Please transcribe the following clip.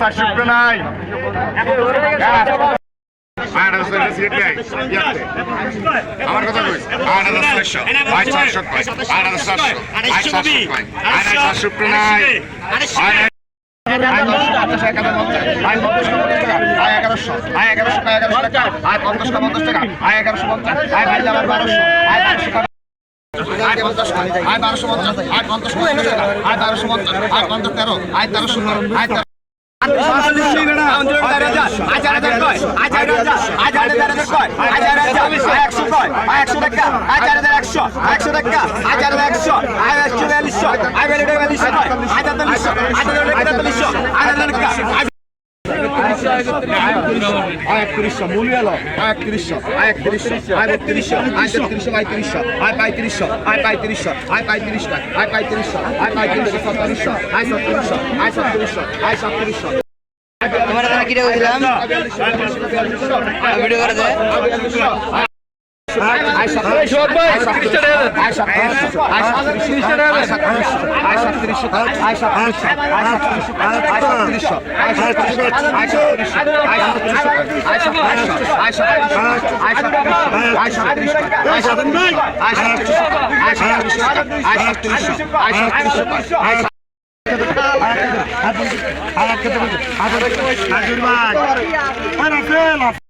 শুক্র নাই আট হাজার আট হাজার চারশো আট চারশো পাই আট হাজার চারশো আট চারশো আট আয় পঞ্চাশ আয় বারোশো পঞ্চাশ আয় পঞ্চাশ আয় বারোশো পঞ্চাশ আয় বারোশো তেরো আয় তেরো ষোলো আয় তেরো একশো কয়? একশো টাকা? হাজার হাজার একশো? একশো টাকা? হাজার হাজার একশো? হাজার চুয়াল্লিশশো? হাজার তেতাল্লিশশো হাজার তেতাল্লিশশো হাজার আয় একত্রিশশো মূল্য এলো আয় একত্রিশশো আয় একত্রিশশো আয় বত্রিশশো আয় তেত্রিশশো আয় তিরিশশো আয় পঁয়ত্রিশশো আয় পঁয়ত্রিশশো আয় পঁয়ত্রিশশো আয় পঁয়ত্রিশশো আয় পঁয়ত্রিশশো সত্তরিশশো আয় সত্তরিশশো আয় সত্তরিশশো আয় সত্তরিশশো এখানে কিনে বলছিলাম ভিডিও করে দেয় আয়সা Adelante, adelante, adelante, adelante, adelante, adelante,